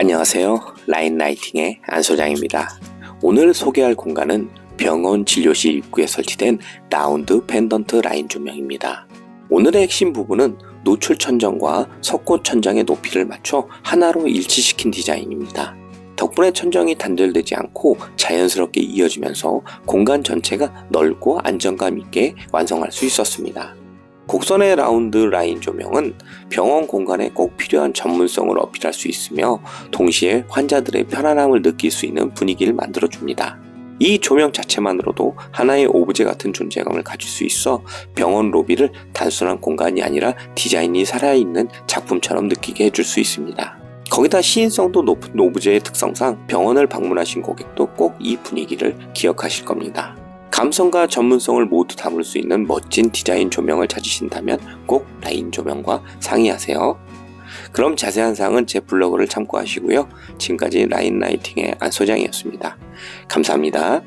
안녕하세요. 라인라이팅의 안소장입니다. 오늘 소개할 공간은 병원 진료실 입구에 설치된 라운드 펜던트 라인 조명입니다. 오늘의 핵심 부분은 노출 천정과 석고 천장의 높이를 맞춰 하나로 일치시킨 디자인입니다. 덕분에 천정이 단절되지 않고 자연스럽게 이어지면서 공간 전체가 넓고 안정감 있게 완성할 수 있었습니다. 곡선의 라운드 라인 조명은 병원 공간에 꼭 필요한 전문성을 어필할 수 있으며 동시에 환자들의 편안함을 느낄 수 있는 분위기를 만들어줍니다. 이 조명 자체만으로도 하나의 오브제 같은 존재감을 가질 수 있어 병원 로비를 단순한 공간이 아니라 디자인이 살아있는 작품처럼 느끼게 해줄 수 있습니다. 거기다 시인성도 높은 오브제의 특성상 병원을 방문하신 고객도 꼭 이 분위기를 기억하실 겁니다. 감성과 전문성을 모두 담을 수 있는 멋진 디자인 조명을 찾으신다면 꼭 라인 조명과 상의하세요. 그럼 자세한 사항은 제 블로그를 참고하시고요. 지금까지 라인 라이팅의 안소장이었습니다. 감사합니다.